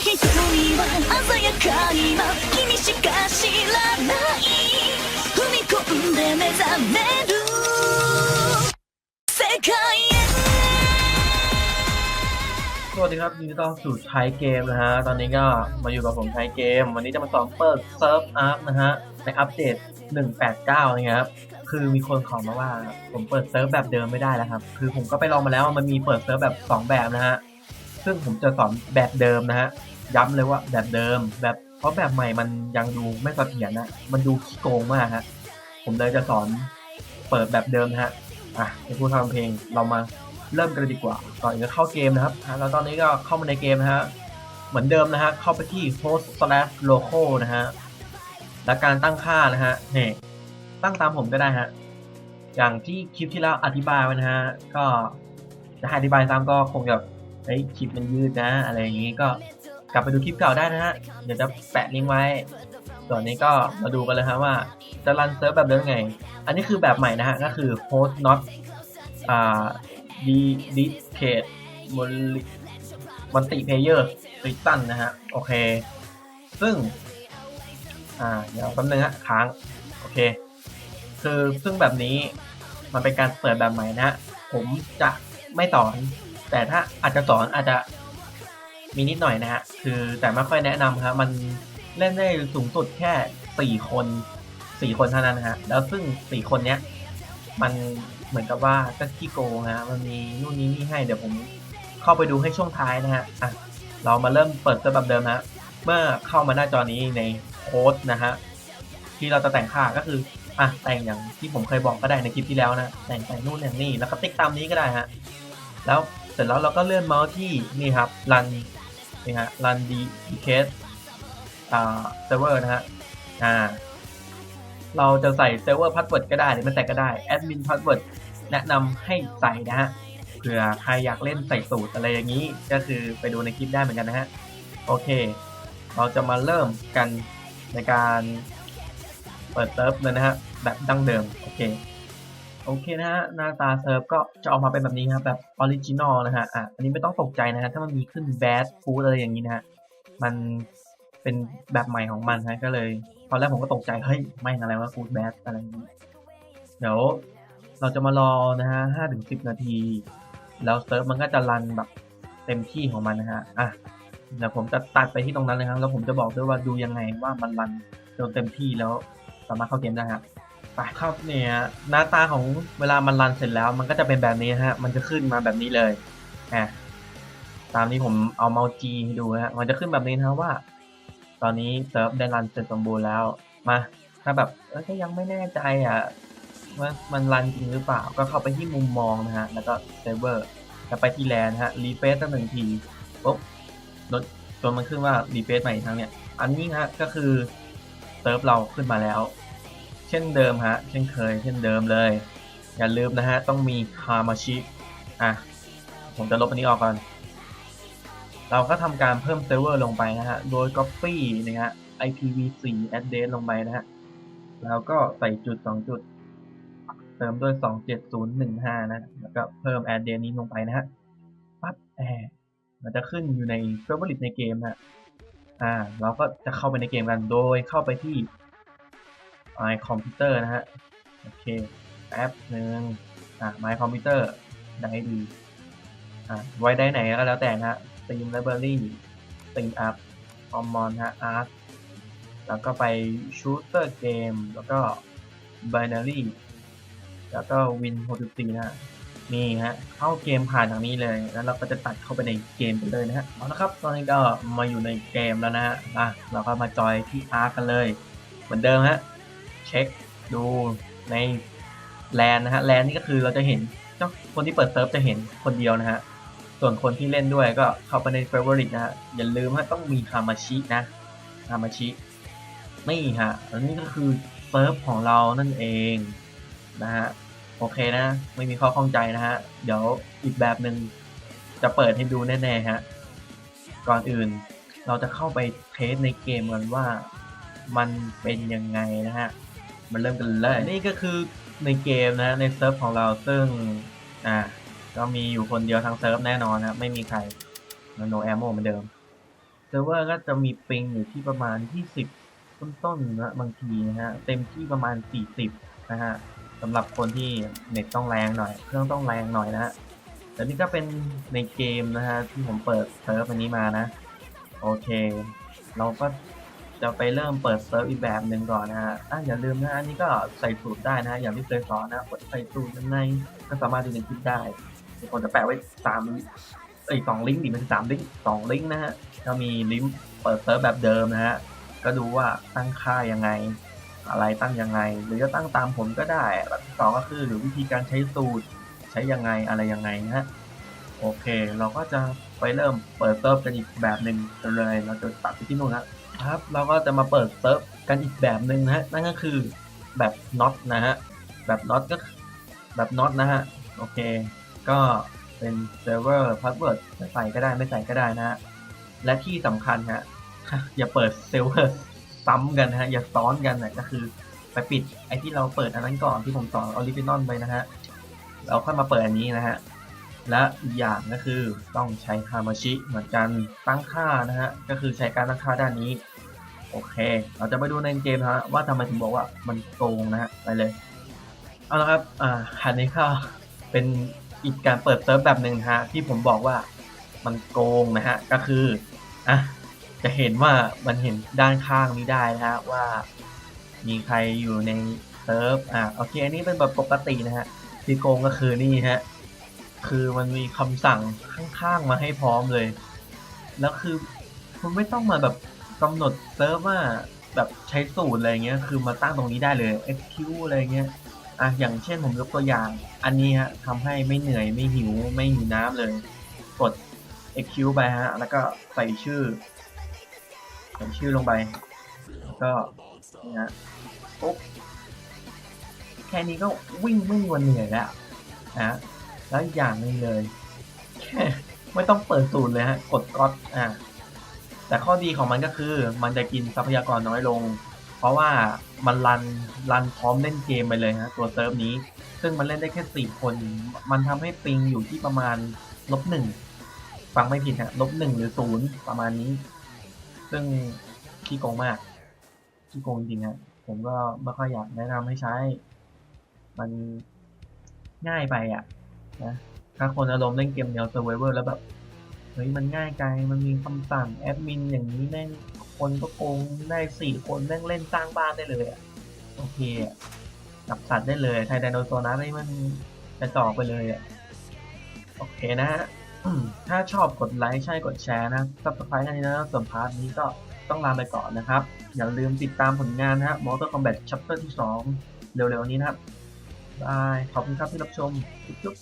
一人は鮮やかに今君しか知らない踏み込んで目覚める世界へ สวัสดีครับยินดีต้อนรับสู่ไทยเกมนะฮะ ตอนนี้ก็มาอยู่กับผมไทยเกม วันนี้จะมาสอนเปิดเซิร์ฟอาร์คนะฮะ ในอัปเดต 189นะครับ คือมีคนขอมาว่า ผมเปิดเซิร์ฟแบบเดิมไม่ได้แล้วครับ คือผมก็ไปลองมาแล้วมันมีเปิดเซิร์ฟแบบ 2 แบบนะฮะ ซึ่งผมจะสอนแบบเดิมนะฮะ ย้ำเลยว่าแบบเดิมแบบเพราะแบบใหม่มันยังดูไม่เสถียรนะมันดูขี้โกงมากฮะผมเลยจะสอนเปิดแบบเดิมฮะอะในพูดทำเพลงเรามาเริ่มกันดีกว่าก่อนอื่นก็เข้าเกมนะครับอะแล้วตอนนี้ก็เข้ามาในเกมนะฮะเหมือนเดิมนะฮะเข้าไปที่ host slash local นะฮะและการตั้งค่านะฮะเนี่ยตั้งตามผมก็ได้ฮะอย่างที่คลิปที่แล้วอธิบายไว้นะฮะก็จะอธิบายซ้ำก็คงจะเฮ้คลิปมันยืดนะ อะไรอย่างนี้ก็ กลับไปดูคลิปเก่าได้นะฮะ เดี๋ยวจะแปะลิงก์ไว้ ส่วนนี้ก็มาดูกันเลยฮะว่าจะรันเซิร์ฟแบบเดิมยังไง อันนี้คือแบบใหม่นะฮะ ก็คือ host not อ่า d d c a t e มันติเพเยอร์ริตันนะฮะ โอเค ซึ่ง อ่า เดี๋ยวแป๊บนึงฮะ ค้าง โอเค คือซึ่งแบบนี้มันเป็นการเปิดแบบใหม่นะฮะผมจะไม่สอน แต่ถ้าอาจจะสอนอาจจะ มีนิดหน่อยนะฮะ คือแต่ไม่ค่อยแนะนำครับ มันเล่นได้สูงสุดแค่สี่คนสี่คนเท่านั้นฮะ แล้วซึ่งสี่คนเนี้ย มันเหมือนกับว่าก็ขี้โกงฮะ มันมีนู่นนี่นี่ให้ เดี๋ยวผมเข้าไปดูให้ช่วงท้ายนะฮะ อะ เรามาเริ่มเปิดเซิร์ฟแบบเดิมฮะ เมื่อเข้ามาหน้าจอนี้ในโค้ดนะฮะ ที่เราจะแต่งค่าก็คือ อะ แต่งอย่างที่ผมเคยบอกก็ได้ในคลิปที่แล้วนะ แต่งแต่งนู่นอย่างนี่ แล้วก็ติ๊กตามนี้ก็ได้ฮะ แล้วเสร็จแล้วเราก็เลื่อนเมาส์ที่นี่ครับ run นี่ฮะ run d d c a s อ่า server นะฮะ อ่า เราจะใส่เซิร์ฟเวอร์พาสเวิร์ดก็ได้หรือไม่ใส่ก็ได้แอดมินพาสเวิร์ดแนะนำให้ใส่นะฮะ เผื่อใครอยากเล่นใส่สูตรอะไรอย่างนี้ ก็คือไปดูในคลิปได้เหมือนกันนะฮะ โอเค เราจะมาเริ่มกันในการเปิดเซิร์ฟเลยนะฮะ แบบดั้งเดิม โอเค โอเคนะฮะหน้าตาเซิร์ฟก็จะออกมาเป็นแบบนี้ครับแบบออริจินอลนะฮะอะอันนี้ไม่ต้องตกใจนะฮะถ้ามันมีขึ้นแบดฟูดอะไรอย่างนี้นะฮะมันเป็นแบบใหม่ของมันฮะก็เลย ตอนแรกผมก็ตกใจเฮ้ยไม่อะไรวะฟูดแบดอะไรอย่างนี้เดี๋ยวเราจะมารอนะฮะห้าถึงสิบนาที แล้วเซิร์ฟมันก็จะรันแบบเต็มที่ของมันนะฮะอะเดี๋ยวผมจะตัดไปที่ตรงนั้นเลยครับแล้วผมจะบอกด้วยว่าดูยังไงว่ามันรันจนเต็มที่แล้วสามารถเข้าเกมได้ครับ ไปเข้าเนี่ยหน้าตาของเวลามันรันเสร็จแล้ว มันก็จะเป็นแบบนี้ฮะ มันจะขึ้นมาแบบนี้เลยอะตามนี้ผมเอาเมาส์จีดูฮะมันจะขึ้นแบบนี้นะว่า ตอนนี้เซิร์ฟได้รันเสร็จสมบูรณ์แล้วมาถ้าแบบเออถ้ายังไม่แน่ใจอะว่ามันรันจริงหรือเปล่า ก็เข้าไปที่มุมมองนะฮะ แล้วก็เซิร์ฟเวอร์แล้วไปที่แลนฮะรีเฟซตั้งหนึ่งทีปุ๊บลดจนมันขึ้นว่ารีเฟซใหม่อีกครั้งเนี่ย อันนี้ฮะก็คือเซิร์ฟเราขึ้นมาแล้ว เช่นเดิมฮะ เช่นเคย เช่นเดิมเลย อย่าลืมนะฮะ ต้องมีคามาชิอะ ผมจะลบอันนี้ออกก่อน เราก็ทำการเพิ่มเซิร์ฟเวอร์ลงไปนะฮะ โดย Copy นะฮะ IPv4 address ลงไปนะฮะ แล้วก็ใส่จุด 2 จุด เติมด้วย 27015 นะ แล้วก็เพิ่ม address นี้ลงไปนะฮะ ปั๊บแอร์มันจะขึ้นอยู่ใน favorite ในเกมฮะ อ่า เราก็จะเข้าไปในเกมกัน โดยเข้าไปที่ my computer นะฮะ โอเคแป๊บหนึ่งอ่า my computer ได้ดีอ่าไว้ได้ไหนก็แล้วแต่นะฮะ steam library steam up common ฮะ art แล้วก็ไป shooter game แล้วก็ binary แล้วก็ win 64นะฮะนี่ฮะเข้าเกมผ่านทางนี้เลยแล้วเราก็จะตัดเข้าไปในเกมไปเลยนะฮะเอาละครับตอนนี้ก็มาอยู่ในเกมแล้วนะฮะอะเราก็มาจอยที่อาร์กันเลย เหมือนเดิมฮะ ช็คดูในแลนนะฮะแลนนี่ก็คือเราจะเห็นเจ้าคนที่เปิดเซิร์ฟจะเห็นคนเดียวนะฮะส่วนคนที่เล่นด้วยก็เข้าไปใน favorite นะฮะอย่าลืมฮะต้องมีฮามาชินะฮามาชินี่ฮะอันนี้ก็คือเซิร์ฟของเรานั่นเองนะฮะโอเคนะ ไม่มีข้อข้องใจนะฮะ เดี๋ยวอีกแบบหนึ่งจะเปิดให้ดูแน่ๆฮะ ก่อนอื่นเราจะเข้าไปเทสในเกมกันว่ามันเป็นยังไงนะฮะ มันเริ่มกันเลยนี่ก็คือในเกมนะในเซิร์ฟของเราซึ่งอ่าก็มีอยู่คนเดียวทั้งเซิร์ฟแน่นอนนะครับไม่มีใครโนแอมโมเหมือนเดิมเซิร์ฟเวอร์ก็จะมีปิงอยู่ที่ประมาณ 20 ต้นๆนะบางทีนะฮะเต็มที่ประมาณ 40 นะฮะสำหรับคนที่เน็ตต้องแรงหน่อย เครื่องต้องแรงหน่อยนะฮะแต่นี่ก็เป็นในเกมนะฮะที่ผมเปิดเซิร์ฟอันนี้มานะ โอเค เราก็ จะไปเริ่มเปิดเซิร์ฟอีกแบบหนึ่งก่อนนะฮะอะอย่าลืมนะอันนี้ก็ใส่สูตรได้นะฮะอย่างที่เคยสอนนะกดใส่สูตรยังไงก็สามารถดูในคลิปได้ทุกคนจะแปะไว้สามเอ้ยสองลิงก์ดิมันสามลิงก์สองลิงก์นะฮะก็มีลิงก์เปิดเซิร์ฟแบบเดิมนะฮะก็ดูว่าตั้งค่ายังไง อะไรตั้งยังไง หรือจะตั้งตามผมก็ได้แบบที่สองก็คือหรือวิธีการใช้สูตรใช้ยังไงอะไรยังไงนะฮะโอเค เราก็จะไปเริ่มเปิดเซิร์ฟกันอีกแบบหนึ่งเลย เราจะตัดไปที่นู่นนะ ครับ เราก็จะมาเปิดเซิร์ฟกันอีกแบบหนึ่งนะฮะ นั่นก็คือแบบน็อตนะฮะ แบบน็อตก็แบบน็อตนะฮะ โอเค ก็เป็นเซิร์ฟเวอร์พาสเวิร์ดใส่ก็ได้ไม่ใส่ก็ได้นะฮะ และที่สำคัญฮะ อย่าเปิดเซิร์ฟเวอร์ซ้ำกันนะฮะ อย่าซ้อนกันนะก็คือไปปิดไอที่เราเปิดอันนั้นก่อนที่ผมสอนออริจินอลไปนะฮะ เราค่อยมาเปิดอันนี้นะฮะ และอีกอย่างก็คือต้องใช้คามาชิเหมือนกันตั้งค่านะฮะก็คือใช้การตั้งค่าด้านนี้ โอเค เราจะไปดูในเกมนะฮะว่าทำไมถึงบอกว่ามันโกงนะฮะไปเลยเอาละครับอ่าคันนี้ก็เป็นอีกการเปิดเซิร์ฟแบบหนึ่งฮะที่ผมบอกว่ามันโกงนะฮะก็คืออะจะเห็นว่ามันเห็นด้านข้างนี้ได้นะฮะว่ามีใครอยู่ในเซิร์ฟอะโอเคอันนี้เป็นแบบปกตินะฮะที่โกงก็คือนี่ฮะ คือมันมีคำสั่งข้างๆมาให้พร้อมเลย แล้วคือคุณไม่ต้องมาแบบกำหนดเซิร์ฟว่าแบบใช้สูตรอะไรเงี้ย คือมาตั้งตรงนี้ได้เลย XQ อะไรเงี้ย อะ อย่างเช่นผมยกตัวอย่าง อันนี้ฮะทำให้ไม่เหนื่อยไม่หิวไม่หิวน้ำเลย กด XQ ไปฮะ แล้วก็ใส่ชื่อ ใส่ชื่อลงไปแล้วก็นี่ฮะปุ๊บ แค่นี้ก็วิ่งไม่มีวันเหนื่อยแล้วนะ แล้วอย่างนึงเลยแค่ไม่ต้องเปิดสูตรเลยฮะ กดก๊อตอะแต่ข้อดีของมันก็คือมันจะกินทรัพยากรน้อยลง เพราะว่ามันรันรันพร้อมเล่นเกมไปเลยฮะตัวเซิร์ฟนี้ ซึ่งมันเล่นได้แค่สี่คน มันทำให้ปิงอยู่ที่ประมาณลบหนึ่งฟังไม่ผิดฮะลบหนึ่งหรือศูนย์ประมาณนี้ ซึ่งขี้โกงมากขี้โกงจริงฮะผมก็ไม่ค่อยอยากแนะนำให้ใช้ มันง่ายไปอะ นะถ้าคนอารมณ์เล่นเกมแนวเซอร์ไวเวอร์แล้วแบบเฮ้ยมันง่ายไกลมันมีคำสั่งแอดมินอย่างนี้แม่งคนก็โกงได้สี่คนแม่งเล่นสร้างบ้านได้เลยอะโอเคจับสัตว์ได้เลยไทยไดโนเสาร์นะนี่มันจะต่อไปเลยอะโอเคนะฮะถ้าชอบกดไลค์ใช่กดแชร์นะซับสไครต์กันนี้นะส่วนพาร์ทนี้ก็ต้องลาไปก่อนนะครับ อย่าลืมติดตามผลงานนะฮะ Mortal Kombat Chapter ที่ 2 เร็วๆนี้นะครับบายขอบคุณครับที่รับชม จุ๊บ